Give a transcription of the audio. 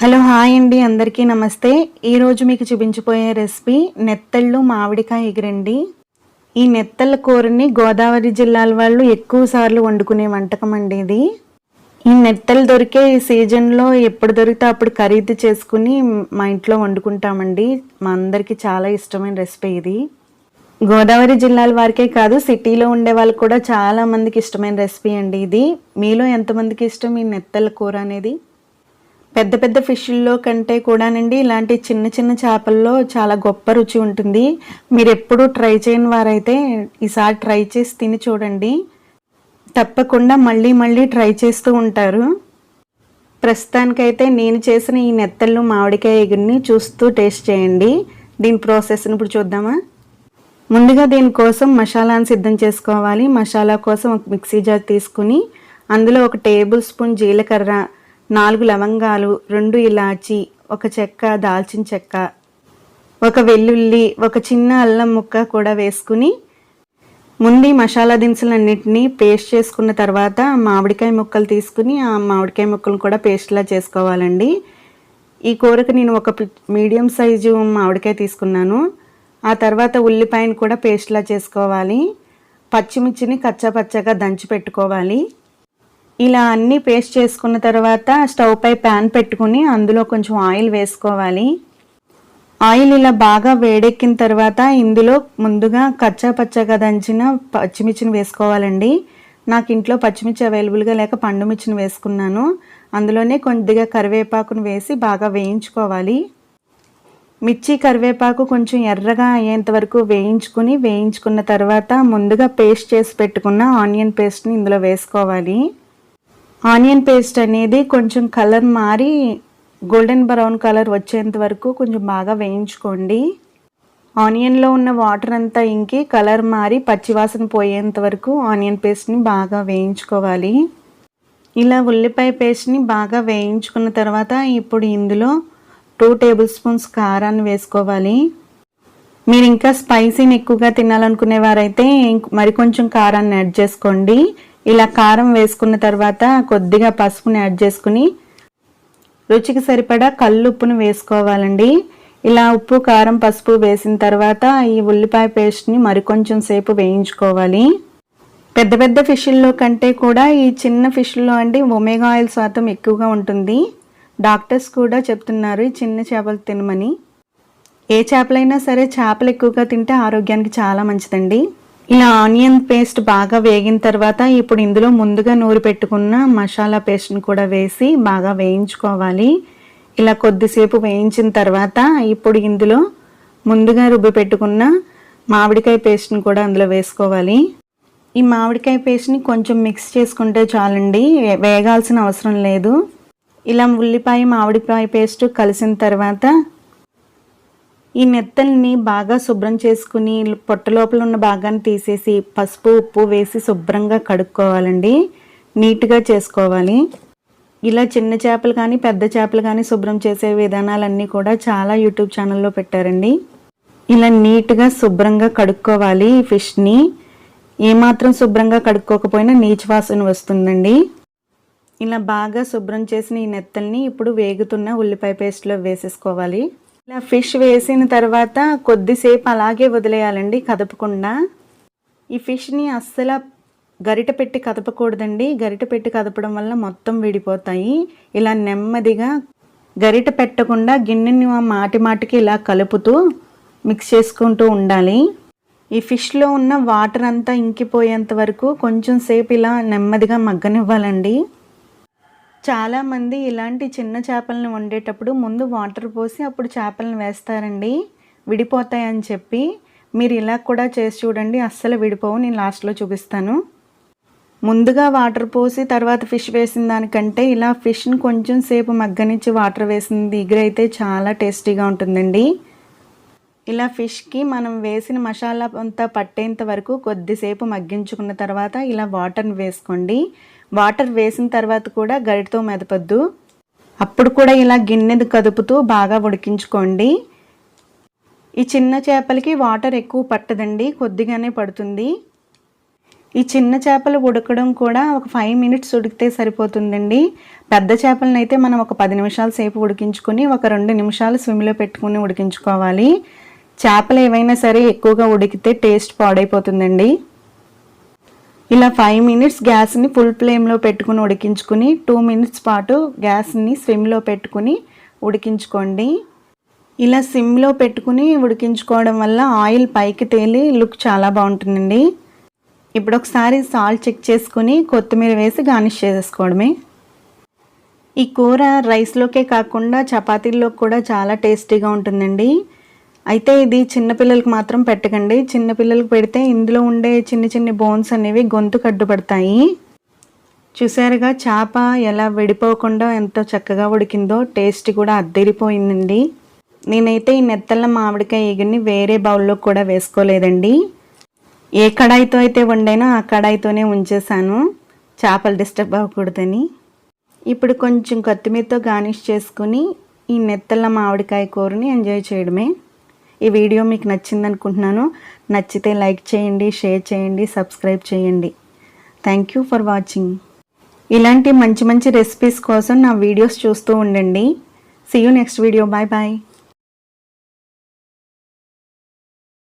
Hello hi అండి అందరికీ నమస్తే. ఈరోజు మీకు చూపించిపోయే రెసిపీ నెత్తళ్ళు మామిడికాయ ఎగిరండి. ఈ నెత్తళ్ళ కూరని గోదావరి జిల్లాల వాళ్ళు ఎక్కువ సార్లు వండుకునే వంటకం అండి ఇది. ఈ నెత్తలు దొరికే ఈ సీజన్లో ఎప్పుడు దొరికితే అప్పుడు ఖరీదు చేసుకుని మా ఇంట్లో వండుకుంటామండి. మా అందరికీ చాలా ఇష్టమైన రెసిపీ ఇది. గోదావరి జిల్లాల వారికే కాదు సిటీలో ఉండే వాళ్ళకి కూడా చాలామందికి ఇష్టమైన రెసిపీ అండి ఇది. మీలో ఎంతమందికి ఇష్టం ఈ నెత్తల కూర అనేది? పెద్ద పెద్ద ఫిష్ల్లో కంటే కూడానండి ఇలాంటి చిన్న చిన్న చేపల్లో చాలా గొప్ప రుచి ఉంటుంది. మీరు ఎప్పుడూ ట్రై చేయని వారైతే ఈసారి ట్రై చేసి తిని చూడండి. తప్పకుండా మళ్ళీ మళ్ళీ ట్రై చేస్తూ ఉంటారు. ప్రస్తుతానికైతే నేను చేసిన ఈ నెత్తళ్ళు మామిడికాయ ఎగురిని చూస్తూ టేస్ట్ చేయండి. దీని ప్రాసెస్ని ఇప్పుడు చూద్దామా? ముందుగా దీనికోసం మసాలాను సిద్ధం చేసుకోవాలి. మసాలా కోసం ఒక మిక్సీ జార్ తీసుకుని అందులో ఒక టేబుల్ స్పూన్ జీలకర్ర నాలుగు లవంగాలు రెండు ఇలాచి ఒక చెక్క దాల్చిన చెక్క ఒక వెల్లుల్లి ఒక చిన్న అల్లం ముక్క కూడా వేసుకుని ముందు మసాలా దినుసులన్నింటినీ పేస్ట్ చేసుకున్న తర్వాత మామిడికాయ ముక్కలు తీసుకుని ఆ మామిడికాయ ముక్కలు కూడా పేస్ట్లా చేసుకోవాలండి. ఈ కూరకు నేను ఒక మీడియం సైజు మామిడికాయ తీసుకున్నాను. ఆ తర్వాత ఉల్లిపాయను కూడా పేస్ట్లా చేసుకోవాలి. పచ్చిమిర్చిని కచ్చా పచ్చగా దంచి పెట్టుకోవాలి. ఇలా అన్నీ పేస్ట్ చేసుకున్న తర్వాత స్టవ్ పై ప్యాన్ పెట్టుకుని అందులో కొంచెం ఆయిల్ వేసుకోవాలి. ఆయిల్ ఇలా బాగా వేడెక్కిన తర్వాత ఇందులో ముందుగా కచ్చా పచ్చగా దంచిన పచ్చిమిర్చిని వేసుకోవాలండి. నాకు ఇంట్లో పచ్చిమిర్చి అవైలబుల్గా లేక పండు మిర్చిని వేసుకున్నాను. అందులోనే కొద్దిగా కరివేపాకును వేసి బాగా వేయించుకోవాలి. మిర్చి కరివేపాకు కొంచెం ఎర్రగా అయ్యేంత వరకు వేయించుకుని వేయించుకున్న తర్వాత ముందుగా పేస్ట్ చేసి పెట్టుకున్న ఆనియన్ పేస్ట్ని ఇందులో వేసుకోవాలి. ఆనియన్ పేస్ట్ అనేది కొంచెం కలర్ మారి గోల్డెన్ బ్రౌన్ కలర్ వచ్చేంత వరకు కొంచెం బాగా వేయించుకోండి. ఆనియన్లో ఉన్న వాటర్ అంతా ఇంకి కలర్ మారి పచ్చివాసన పోయేంత వరకు ఆనియన్ పేస్ట్ని బాగా వేయించుకోవాలి. ఇలా ఉల్లిపాయ పేస్ట్ని బాగా వేయించుకున్న తర్వాత ఇప్పుడు ఇందులో టూ టేబుల్ స్పూన్స్ కారాన్ని వేసుకోవాలి. మీరు ఇంకా స్పైసీని ఎక్కువగా తినాలనుకునేవారైతే మరి కొంచెం కారాన్ని యాడ్ చేసుకోండి. ఇలా కారం వేసుకున్న తర్వాత కొద్దిగా పసుపుని యాడ్ చేసుకుని రుచికి సరిపడా కల్లుప్పును వేసుకోవాలండి. ఇలా ఉప్పు కారం పసుపు వేసిన తర్వాత ఈ ఉల్లిపాయ పేస్ట్ని మరికొంచెం సేపు వేయించుకోవాలి. పెద్ద పెద్ద ఫిష్ల్లో కంటే కూడా ఈ చిన్న ఫిష్లో అండి ఒమేగా ఆయిల్ శాతం ఎక్కువగా ఉంటుంది. డాక్టర్స్ కూడా చెప్తున్నారు ఈ చిన్న చేపలు తినమని. ఏ చేపలైనా సరే చేపలు ఎక్కువగా తింటే ఆరోగ్యానికి చాలా మంచిదండి. ఇలా ఆనియన్ పేస్ట్ బాగా వేగిన తర్వాత ఇప్పుడు ఇందులో ముందుగా నూరు పెట్టుకున్న మసాలా పేస్ట్ని కూడా వేసి బాగా వేయించుకోవాలి. ఇలా కొద్దిసేపు వేయించిన తర్వాత ఇప్పుడు ఇందులో ముందుగా రుబ్బి పెట్టుకున్న మామిడికాయ పేస్ట్ని కూడా అందులో వేసుకోవాలి. ఈ మామిడికాయ పేస్ట్ని కొంచెం మిక్స్ చేసుకుంటే చాలండి వేగాల్సిన అవసరం లేదు. ఇలా ఉల్లిపాయ మామిడికాయ పేస్ట్ కలిసిన తర్వాత ఈ నెత్తల్ని బాగా శుభ్రం చేసుకుని పొట్ట లోపల ఉన్న భాగాన్ని తీసేసి పసుపు ఉప్పు వేసి శుభ్రంగా కడుక్కోవాలండి. నీట్గా చేసుకోవాలి. ఇలా చిన్న చేపలు కానీ పెద్ద చేపలు కానీ శుభ్రం చేసే విధానాలన్నీ కూడా చాలా యూట్యూబ్ ఛానల్లో పెట్టారండి. ఇలా నీట్గా శుభ్రంగా కడుక్కోవాలి ఈ ఫిష్ని. ఏమాత్రం శుభ్రంగా కడుక్కోకపోయినా నీచు వాసన వస్తుందండి. ఇలా బాగా శుభ్రం చేసిన ఈ నెత్తల్ని ఇప్పుడు వేగుతున్న ఉల్లిపాయ పేస్ట్లో వేసేసుకోవాలి. ఇలా ఫిష్ వేసిన తర్వాత కొద్దిసేపు అలాగే వదిలేయాలండి కదపకుండా. ఈ ఫిష్ని అస్సలు గరిట పెట్టి కదపకూడదండి. గరిట పెట్టి కదపడం వల్ల మొత్తం విడిపోతాయి. ఇలా నెమ్మదిగా గరిట పెట్టకుండా గిన్నెని మాటి మాటికి ఇలా కలుపుతూ మిక్స్ చేసుకుంటూ ఉండాలి. ఈ ఫిష్లో ఉన్న వాటర్ అంతా ఇంకిపోయేంత వరకు కొంచెం సేపు ఇలా నెమ్మదిగా మగ్గనివ్వాలండి. చాలామంది ఇలాంటి చిన్న చేపలను వండేటప్పుడు ముందు వాటర్ పోసి అప్పుడు చేపలను వేస్తారండి. విడిపోతాయని చెప్పి. మీరు ఇలా కూడా చేసి చూడండి. అస్సలు విడిపోవు. నేను లాస్ట్లో చూపిస్తాను. ముందుగా వాటర్ పోసి తర్వాత ఫిష్ వేసిన దానికంటే ఇలా ఫిష్ని కొంచెం సేపు మగ్గనిచ్చి వాటర్ వేసిన వేసింది అయితే చాలా టేస్టీగా ఉంటుందండి. ఇలా ఫిష్కి మనం వేసిన మసాలా అంతా పట్టేంత వరకు కొద్దిసేపు మగ్గించుకున్న తర్వాత ఇలా వాటర్ని వేసుకోండి. వాటర్ వేసిన తర్వాత కూడా గరిటతో మెదపద్దు. అప్పుడు కూడా ఇలా గిన్నెది కదుపుతూ బాగా ఉడికించుకోండి. ఈ చిన్న చేపలకి వాటర్ ఎక్కువ పట్టదండి కొద్దిగానే పడుతుంది. ఈ చిన్న చేపలు ఉడకడం కూడా ఒక ఫైవ్ మినిట్స్ ఉడికితే సరిపోతుందండి. పెద్ద చేపలను అయితే మనం ఒక పది నిమిషాల సేపు ఉడికించుకొని ఒక రెండు నిమిషాలు స్విమ్లో పెట్టుకుని ఉడికించుకోవాలి. చేపలు ఏవైనా సరే ఎక్కువగా ఉడికితే టేస్ట్ పాడైపోతుందండి. ఇలా ఫైవ్ మినిట్స్ గ్యాస్ని ఫుల్ ఫ్లేమ్లో పెట్టుకుని ఉడికించుకుని టూ మినిట్స్ పాటు గ్యాస్ని స్విమ్లో పెట్టుకుని ఉడికించుకోండి. ఇలా సిమ్లో పెట్టుకుని ఉడికించుకోవడం వల్ల ఆయిల్ పైకి తేలి లుక్ చాలా బాగుంటుందండి. ఇప్పుడు ఒకసారి సాల్ట్ చెక్ చేసుకుని కొత్తిమీర వేసి గార్నిష్ చేసేసుకోవడమే ఈ కూర రైస్లోకే కాకుండా చపాతీల్లో కూడా చాలా టేస్టీగా ఉంటుందండి. అయితే ఇది చిన్నపిల్లలకు మాత్రం పెట్టకండి. చిన్నపిల్లలకు పెడితే ఇందులో ఉండే చిన్న చిన్న బోన్స్ అనేవి గొంతు కడ్డుపడతాయి. చూసారుగా చేప ఎలా విడిపోకుండా ఎంతో చక్కగా ఉడికిందో టేస్ట్ కూడా అద్దరిపోయిందండి. నేనైతే ఈ నెత్తళ్ళ మామిడికాయ ఎగురిని వేరే బౌల్లో కూడా వేసుకోలేదండి. ఏ కడాయితో అయితే వండానో ఆ కడాయితోనే ఉంచేసాను చేపలు డిస్టర్బ్ అవ్వకూడదని. ఇప్పుడు కొంచెం కొత్తిమీరతో గార్నిష్ చేసుకుని ఈ నెత్తళ్ళ మామిడికాయ కూరని ఎంజాయ్ చేయడమే. ఈ వీడియో మీకు నచ్చింది అనుకుంటున్నాను నచ్చితే లైక్ చేయండి షేర్ చేయండి సబ్స్క్రైబ్ చేయండి. థ్యాంక్ యూ ఫర్ వాచింగ్ ఇలాంటి మంచి మంచి రెసిపీస్ కోసం నా వీడియోస్ చూస్తూ ఉండండి. See you next video bye bye